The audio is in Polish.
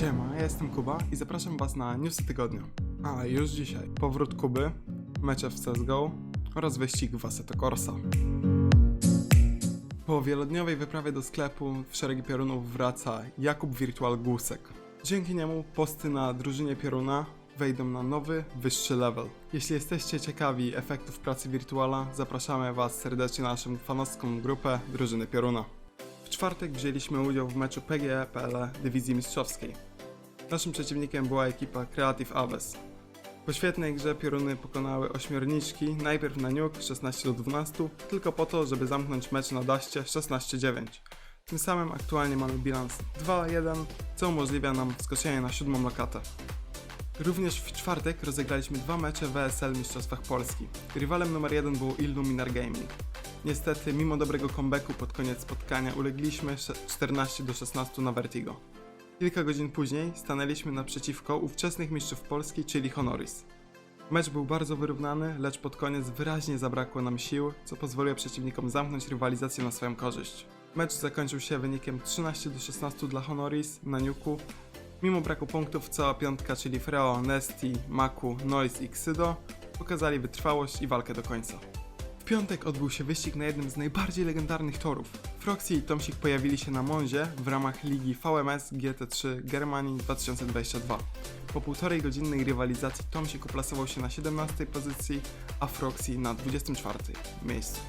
ja jestem Kuba i zapraszam Was na newsy tygodnia. A już dzisiaj powrót Kuby, mecze w CSGO oraz wyścig w Assetto Corsa. Po wielodniowej wyprawie do sklepu w szeregi piorunów wraca Jakub Virtual Gusek. Dzięki niemu posty na drużynie pioruna wejdą na nowy, wyższy level. Jeśli jesteście ciekawi efektów pracy Virtuala, zapraszamy Was serdecznie na naszą fanowską grupę drużyny pioruna. W czwartek wzięliśmy udział w meczu PGE PLE Dywizji Mistrzowskiej. Naszym przeciwnikiem była ekipa Creative Aves. Po świetnej grze pioruny pokonały ośmiorniczki, najpierw na Nuke 16 do 12, tylko po to, żeby zamknąć mecz na daście 16-9. Tym samym aktualnie mamy bilans 2-1, co umożliwia nam wskoczenie na siódmą lokatę. Również w czwartek rozegraliśmy dwa mecze w WSL Mistrzostwach Polski. Rywalem numer jeden był Illuminar Gaming. Niestety, mimo dobrego comebacku pod koniec spotkania ulegliśmy sze- 14 do 16 na Vertigo. Kilka godzin później stanęliśmy naprzeciwko ówczesnych mistrzów Polski, czyli Honoris. Mecz był bardzo wyrównany, lecz pod koniec wyraźnie zabrakło nam sił, co pozwoliło przeciwnikom zamknąć rywalizację na swoją korzyść. Mecz zakończył się wynikiem 13 do 16 dla Honoris na Niuku. Mimo braku punktów cała piątka, czyli Freo, Nesti, Maku, Noise i Ksydo, pokazali wytrwałość i walkę do końca. Piątek odbył się wyścig na jednym z najbardziej legendarnych torów. Froxy i Tomsik pojawili się na Monzie w ramach ligi VMS GT3 Germanii 2022. Po półtorej godzinnej rywalizacji Tomsik uplasował się na 17 pozycji, a Froxy na 24 miejscu.